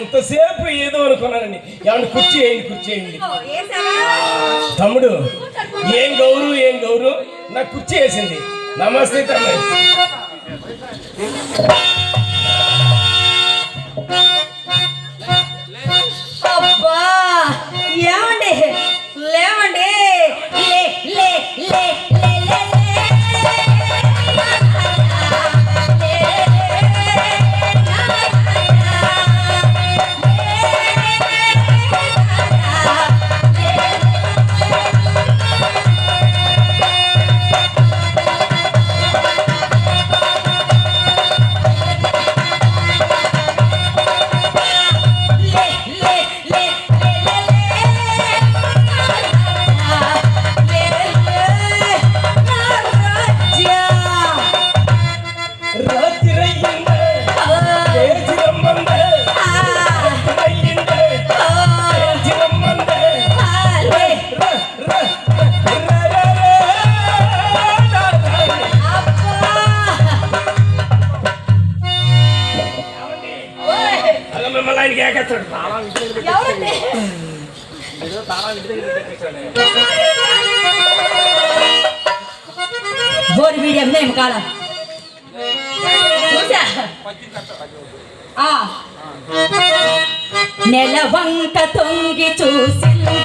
ఇంతసేపు ఏదో అనుకున్నానండి. ఏమన్నా కుర్చీ వేయండి కుర్చీ వేయండి? తమ్ముడు ఏం గౌరు ఏం గౌరు? నాకు కుర్చీ వేసింది. నమస్తే తమ్ముడు. అబ్బా ఏమండి? లేవండి. లే లే లే లే. బోరి మీడియం ఏం కాల? చూసా? ఆ. నెలవంక తొంగి చూసింది.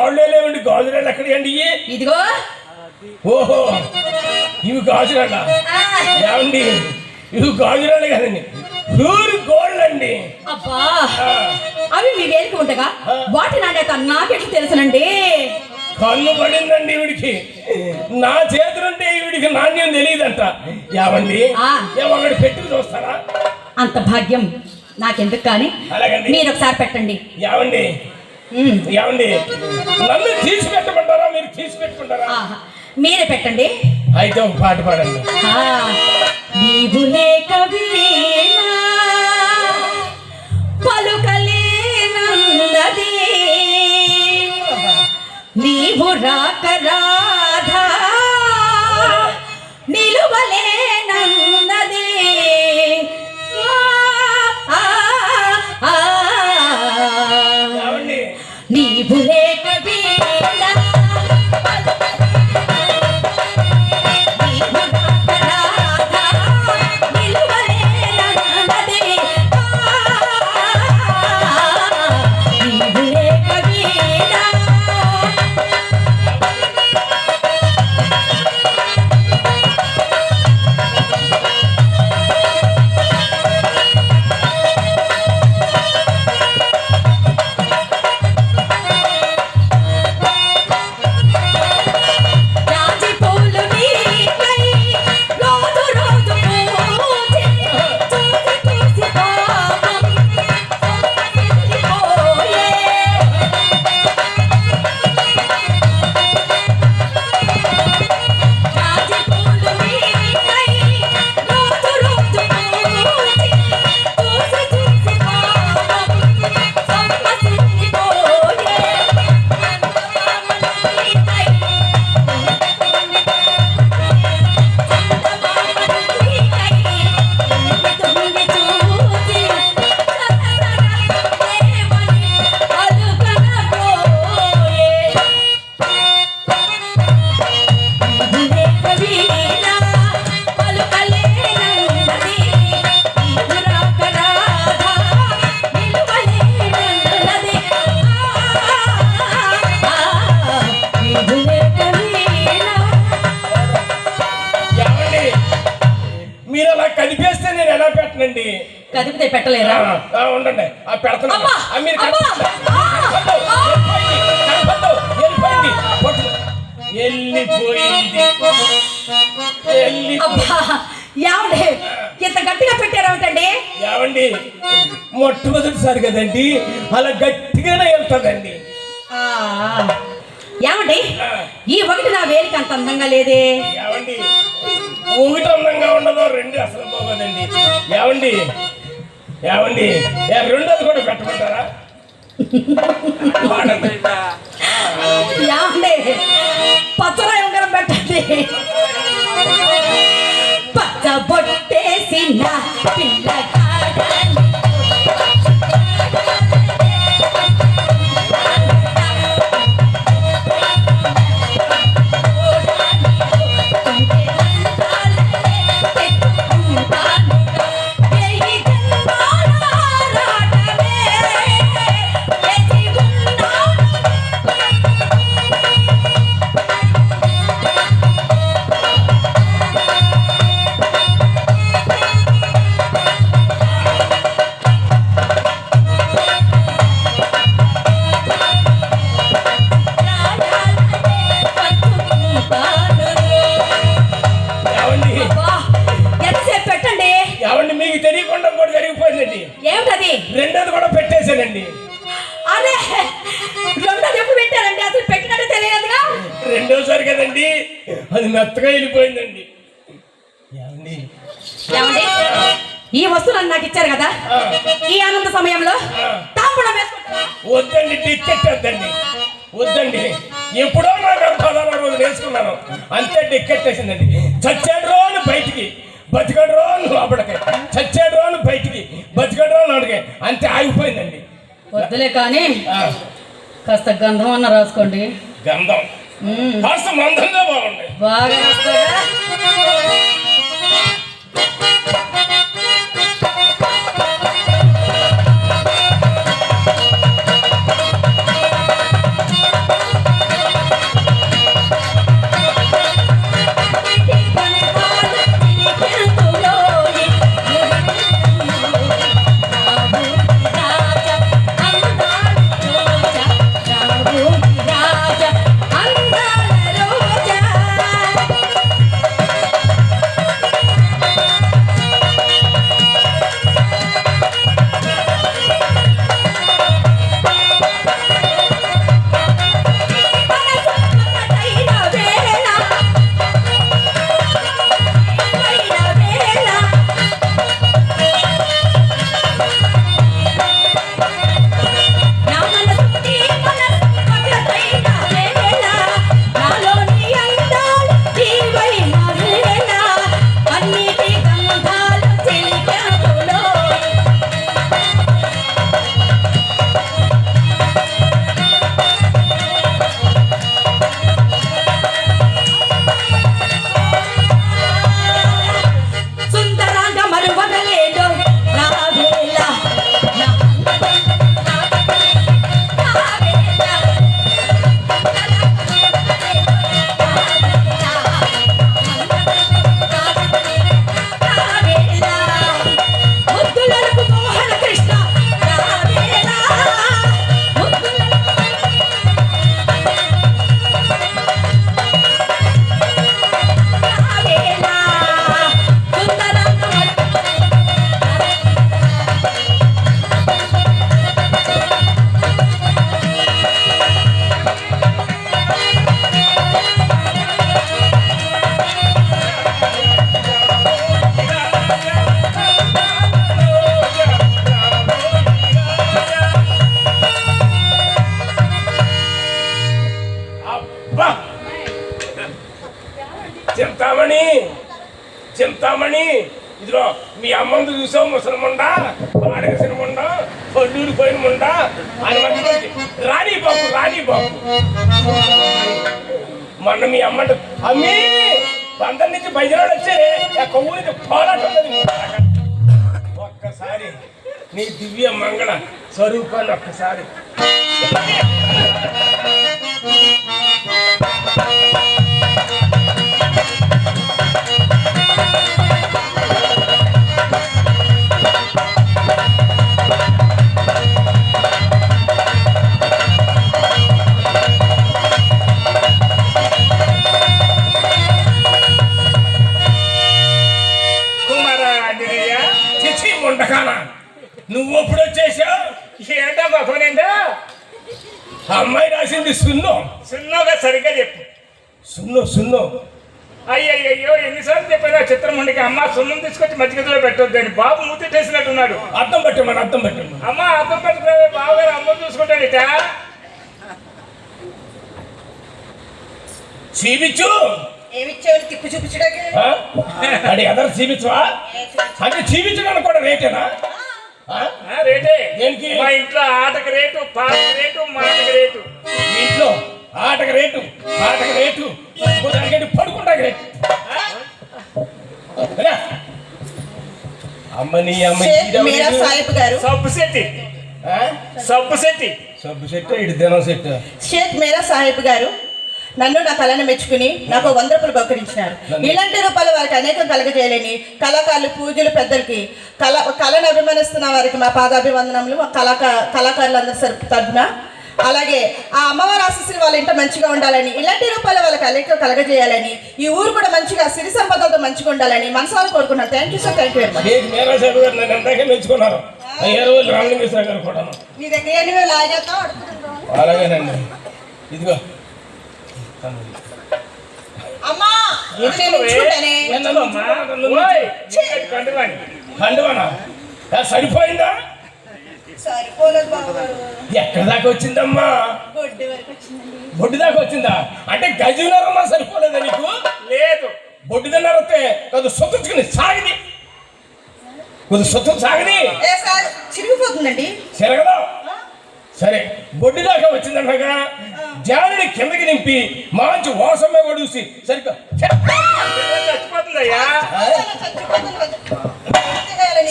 రాళ్ళే లేవండి గాజురాళ్ళు ఎక్కడికండి ఇదిగో. ఓహో ఇవి గాజురాళ్ళ ఏమండి ఇవి గాజురాళ్ళు కదండి. ప్యూర్ గోల్డ్ అండి. అబ్బా. అవి మీ వేలికి ఉండగా వాటి నాణ్యత నాకెట్లు తెలుసునండి? కన్ను పడిందండి ఈవిడికి నా చేతులుంటే ఈవిడికి నాణ్యం తెలియదంట. ఏమండి. ఏమొకటి పెట్టుకు చూస్తారా? అంత భాగ్యం నాకెందుకు కానీ? మీరు ఒకసారి పెట్టండి. ఏమండి? ఏమండి? నన్ను తీసి పెట్టమంటారా మీరు తీసి పెట్టుకుంటారా మీరే పెట్టండి. అయితే ఒక పాట పాడండి. నీవు లేక పలుకలేనందది నీవు రాక రాధా నిలువలేనన్నది వెళ్ళిపోయింది ఏమండి? ఇంత గట్టిగా పెట్టారేమిటండి ఏమండి? మొట్టమొదటిసారి కదండి అలా గట్టిగానే వెళ్తుందండి. ఏమండి? ఈ ఒకటి నా వేలికి అంత అందంగా లేదే. ఏమండి? ఒకటి అందంగా ఉండదు రెండు అసలు బాగోదండి ఏమండి? ఏమండి? రెండోది కూడా పెట్టమంటారా. ఏమండి పచ్చరాయి ఉంగరం పెట్టండి పచ్చ బొట్టేసిన పిల్లగాడని ఏమండి రెండోది కూడా పెట్టేశానండి. అరే. రెండోది ఎప్పుడు పెట్టారండి? అసలు పెట్టినట్టు తెలియదుగా. రెండోసారి కదండి అది మెత్తగా వెళ్ళిపోయిందండి. ఏమండి? ఏమండి? ఈ వస్తువులను నాకు ఇచ్చారు కదా. ఈ ఆనంద సమయంలో తాంబూలం వేసుకుంటారా? వద్దండి టికెట్ వద్దండి. వద్దండి ఎప్పుడో నాకు పదహారు రోజులు వేసుకున్నాను. అంతే టికెట్ వేసిందండి చచ్చాడు రోజు బయటికి. బతికాడు రోజు లోపలికి. చచ్చాడు రోజు బయటికి. బతికాడు రోజు లోపలికి. అంతే ఆగిపోయిందండి. వద్దులే కానీ కాస్త గంధం అన్న రాసుకోండి. గంధం. కాస్త మందంగా బాగుంది. బాగా చింతామణి ఇదిగో మీ అమ్మందు చూసావు ముసలముండా? పాడేసిన ముండా పల్లూరు పోయిన ముండా అని రాణి బాబు రాణి బాబు. మొన్న మీ అమ్మంట అమ్మి బందర్ నుంచి బయలుదేరాడు వచ్చే ఆ పోరాటం ఒక్కసారి నీ దివ్య మంగళ స్వరూపాన్ని ఒక్కసారి. తీసుకొచ్చి మధ్యగదిలో పెట్టొద్దని బాబు మూతెట్టేసినట్టున్నాడు అర్థం పెట్టమని అర్థం పెట్టమని అమ్మ అర్థం పెట్టుకునే బావగారు అమ్మ చూసుకుంటాడు ఇట చూపించు ఏమిచ్చేవారు తిప్పు చూపించడానికి? ఆ? అది ఎదరు చూపించవా అంటే చూపించడానికి కూడా రేటేనా? రేటే. దేనికి? మా ఇంట్లో ఆటకు రేటు పాటకు రేటు మాటకు రేటు. ఇంట్లో ఆటకు రేటు ఆటకు రేటు పడుకుంటాకి రేటు. అమ్మని మీరా సాహిబ్ గారు. సబ్బు సబ్బు సబ్బు షేక్ మీరా సాహిబ్ గారు నన్ను నా కళను మెచ్చుకుని నాకు వంద రూపాయలు బహుకరించినారు. ఇలాంటి రూపాయలు వారికి అనేకం కలగజేయాలని కళాకారులు పూజలు పెద్దలకి కళ కళను అభిమానిస్తున్న వారికి మా పాదాభివందనములు. మా కళాకా కళాకారులందరి సరుపు తరపున అలాగే ఆ అమ్మవారి ఆశీస్సులు వాళ్ళ ఇంట మంచిగా ఉండాలని ఇలాంటి రూపాయలు వాళ్ళకి అనేకం కలగజేయాలని ఈ ఊరు కూడా మంచిగా సిరి సంపదలతో మంచిగా ఉండాలని మనసారా కోరుకున్నాను. Thank you sir thank you అలాగేనండి. ఇదిగో. అమ్మా కండువాని. సరిపోయిందా? ఎక్కడి దాకా వచ్చిందమ్మా? బొడ్డు దాకా వచ్చిందా? అంటే గజునరమ్మా సరిపోలేదా నీకు? లేదు. బొడ్డుదన్నరతే కొద్ది సొత్తుకుని సాగిది. కొద్ది సొత్తు సాగిది. ఏ సార్ చిరిగిపోతుందండి. తిరగదా సరే బొడ్డు దాకా వచ్చిందన్నగా జాలిని కిందకి నింపి మంచి వాసమే కొడుసి సరిగ్గా పిల్ల చచ్చిపోతుందయ్యా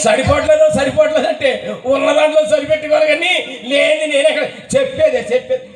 సరిపోవట్లేదో. సరిపోవట్లేదు అంటే ఉన్న దాంట్లో సరిపెట్టుకోవాలి కానీ లేని నేను చెప్పేదే చెప్పేది.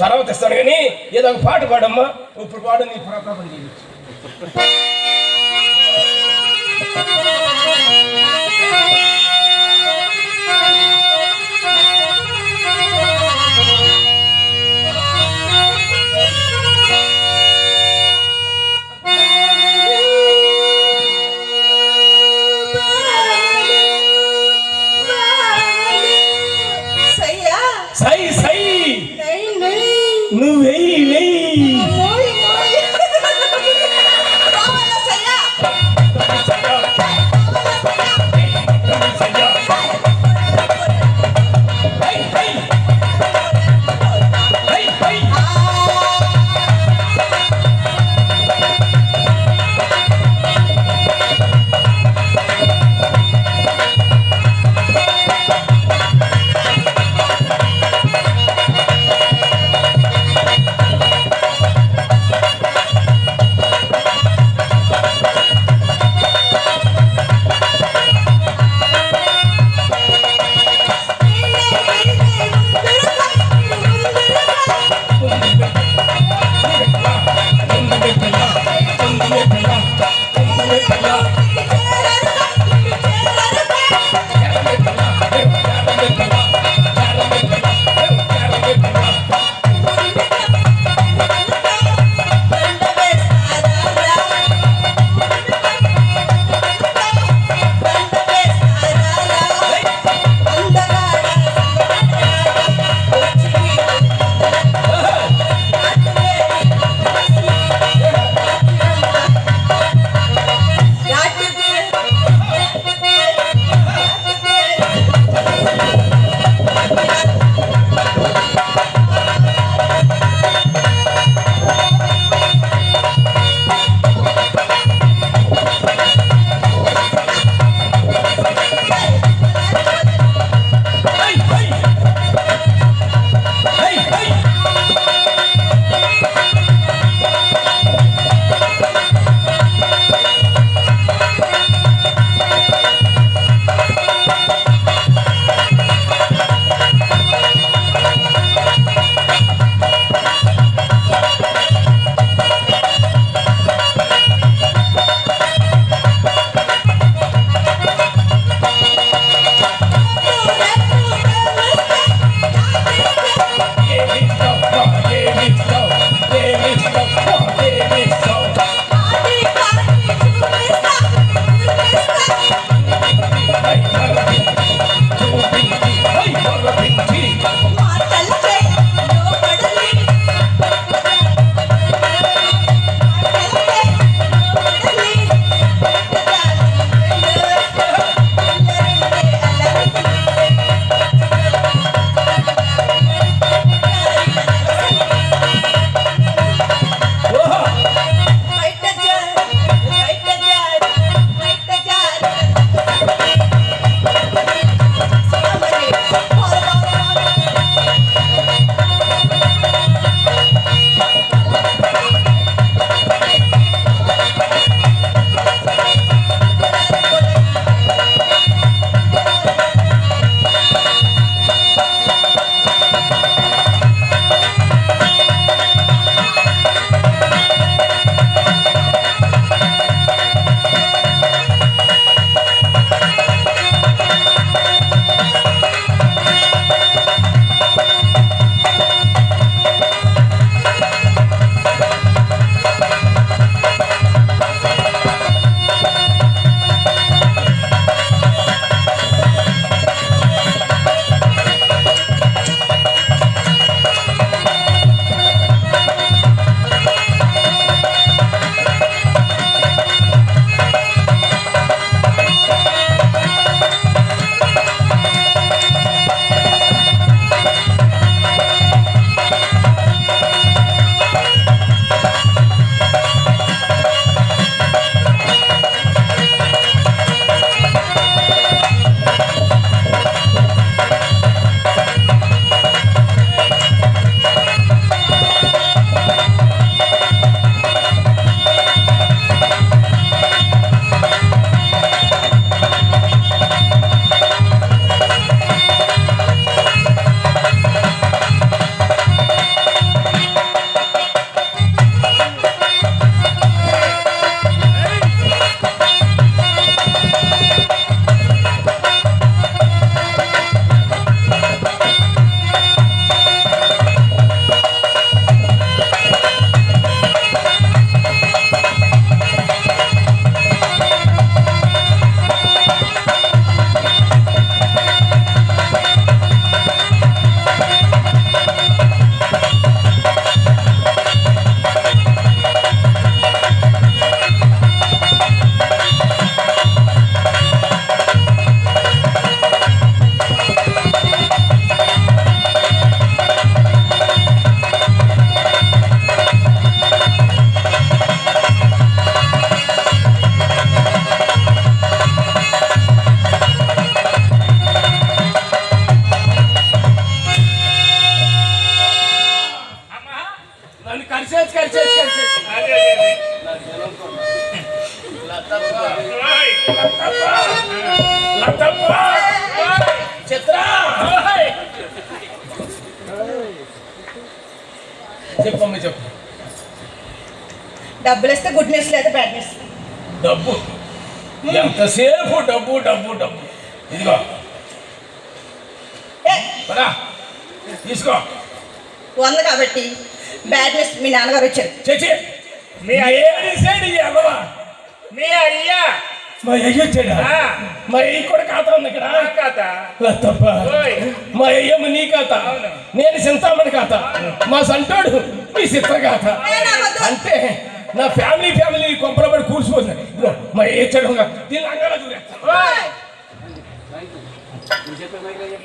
తర్వాత ఇస్తాడు కానీ ఏదో ఒక పాట పాడమ్మా. ఇప్పుడు పాడు నీ ప్రతాపం చేయొచ్చు చెప్పమ్మ చెప్పు. డబ్బులు ఇస్తే గుడ్ న్యూస్ లేదా బ్యాడ్ న్యూస్ డబ్బు ఎంతసేపు డబ్బు డబ్బు డబ్బు? ఇదిగో. పదా. తీసుకో. వంద కాబట్టి బ్యాడ్ న్యూస్ మీ నాన్నగారు వచ్చారు చచ్చి. మీ అయ్య మీ అయ్యా. మా అయ్య వచ్చాడా? ఆ. మా అయ్య కూడా ఖాతా ఉంది ఇక్కడ. తప్ప. మా అయ్యమ్మ నీ ఖాత. నేను చింతామణి ఖాత. మా సంటోడు మీ చిత్ర ఖాత. అంటే నా ఫ్యామిలీ ఫ్యామిలీ కొంపల పడి కూర్చుపోతుంది ఇదిగో, మా ఏ చెడు దీన్ని అంగాల చూడేస్తాను ఓయ్.